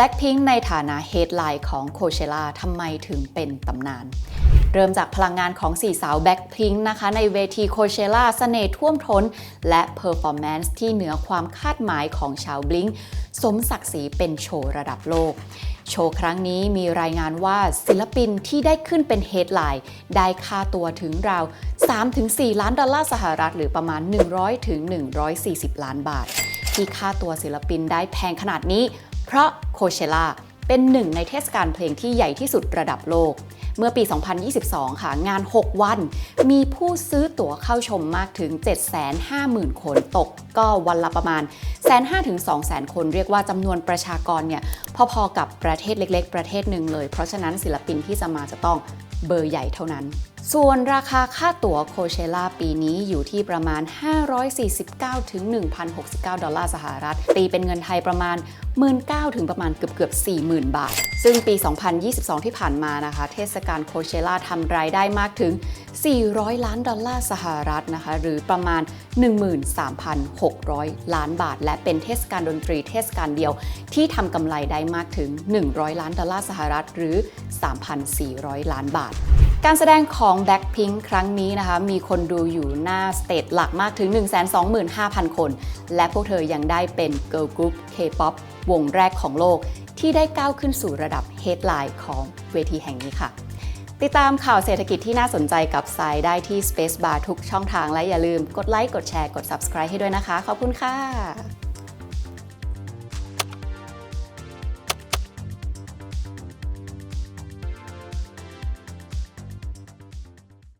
Blackpink ในฐานะ headline ของ Coachella ทำไมถึงเป็นตำนาน เริ่มจากพลังงานของสี่สาว Blackpink นะคะในเวที Coachella เสน่ห์ท่วมท้น และ performance ที่เหนือความคาดหมายของชาว Blink สมศักดิ์ศรีเป็นโชว์ระดับโลก โชว์ครั้งนี้มีรายงานว่าศิลปินที่ได้ขึ้นเป็น headline ได้ค่าตัวถึงราว 3-4 ล้านดอลลาร์สหรัฐ หรือประมาณ 100-140 ล้านบาท ที่ค่าตัวศิลปินได้แพงขนาดนี้ เพราะโคเชล่าเป็นหนึ่งในเทศกาลเพลงที่ใหญ่ที่สุดระดับโลก เมื่อปี 2022 ค่ะ งาน 6 วัน มีผู้ซื้อตั๋วเข้าชมมากถึง 750,000 คนตก ก็วันละประมาณ 1,500ถึง200,000 คน เรียกว่าจำนวนประชากรเนี่ย พอๆกับประเทศเล็ก ๆ ประเทศหนึ่งเลย เพราะฉะนั้นศิลปินที่จะมาจะต้องเบอร์ใหญ่เท่านั้น ส่วนราคาค่าตั๋วโคเชล่าปีนี้อยู่ที่ประมาณ 549 ถึง 1,069 ดอลลาร์สหรัฐ ตีเป็นเงินไทยประมาณ 19,000 ถึงประมาณเกือบเกือบ 40,000 บาท ซึ่งปี 2022 ที่ผ่านมานะคะ เทศกาลโคเชล่าทำรายได้มากถึง 400 ล้านดอลลาร์สหรัฐนะคะ หรือประมาณ 13,600 ล้านบาท และเป็นเทศกาลดนตรีเทศกาลเดียว ที่ทำกำไรได้มากถึง 100 ล้านดอลลาร์สหรัฐ หรือ 3,400 ล้านบาทการแสดงของ Blackpink ครั้งนี้นะคะ มีคนดูอยู่หน้าสเตจหลักมากถึง 125,000 คน และพวกเธอยังได้เป็น Girl Group K-POP วงแรกของโลก ที่ได้ก้าวขึ้นสู่ระดับ Headline ของเวทีแห่งนี้ค่ะ ติดตามข่าวเศรษฐกิจที่น่าสนใจกับสายได้ที่ Space Bar ทุกช่องทางและอย่าลืมกดไลค์กดแชร์กด Subscribe ให้ด้วยนะคะ ขอบคุณค่ะ